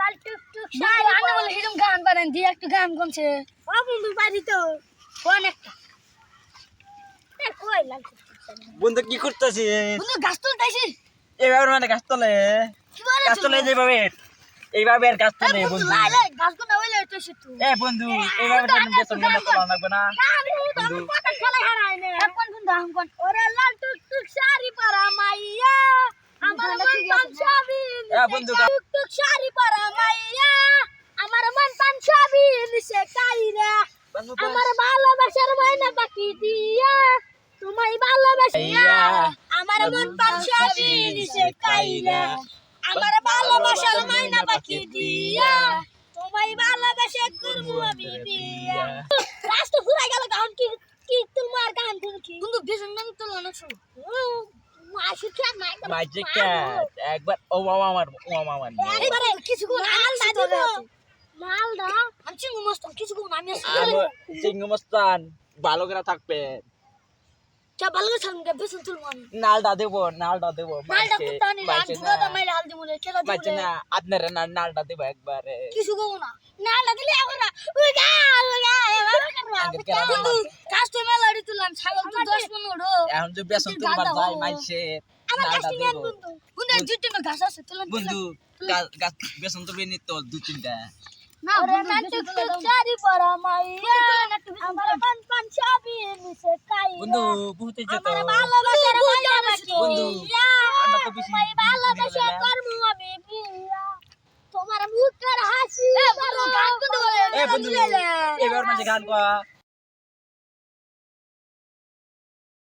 লাল টুকটুক বন্ধু শাড়ি আনে বলে এরকম গান বানান দিয়ে একটু গান কমছে। ও বন্ধু বাড়ি তো। কোন কই লাল টুকটুক শাড়ি? বন্ধু কি করতেছি? বন্ধু গাছ তুলতেছি এইভাবে মানে গাছ তোলে। গাছ তোলে যেভাবে এইভাবে আর গাছ তোলে বন্ধু হইলে তো। এ বন্ধু এইভাবে তো বেতন মনে তোলা লাগবে না। আমি কথা খেলা হারাই না। কোন বন্ধু আম ওরে লাল টুকটুক শাড়ি পরা মাইয়া আমার গানটা মন ঠিক আছে, এ বন্ধু, টুকটুক শাড়ি পরা মাইয়া আমার মন পাঞ্জাবি নিছে কাইরা। আমার ভালোবাসার ময়না পাখি দিয়া তোমায় ভালোবাসিয়া আমার মন পাঞ্জাবি নিছে কাইরা। আমার ভালোবাসার ময়না পাখি দিয়া তোমায় ভালোবাসে করব আমি বিয়া। রাস্তা ঘুরে গেল গান কি কি তোমার গান কি বন্ধু বেশন নাম তো শুন cat একবার ও মামা আমার ও মামা একবারে কিছু কোন মালদা আমি দিব। মালদা আমি চিঙ্গু মস্ত কিছু কোন আমি আসি আমার ভালো করে থাকবে। চা ভালো করে নালটা দেবো নালটা তো হাল রে কেলা না। আপনারা নালটা একবারে। কিছু না। নালদা দিলে আমরা এখন যে বেসন তুলবার যাই মাইছে। বন্ধু বন্ধু এক দুই তিনটা ঘাস আছে তুলন বন্ধু গাছ বেসন তুলবে নি তো দু তিনটা। না ওরে বন্ধু বহুত বন্ধু, দিয়া তো বেশি তোমায় ভালোবাসে দিলাম। আমি বিয়া। তোমার মুখের হাসি এবার মাঝে গান কর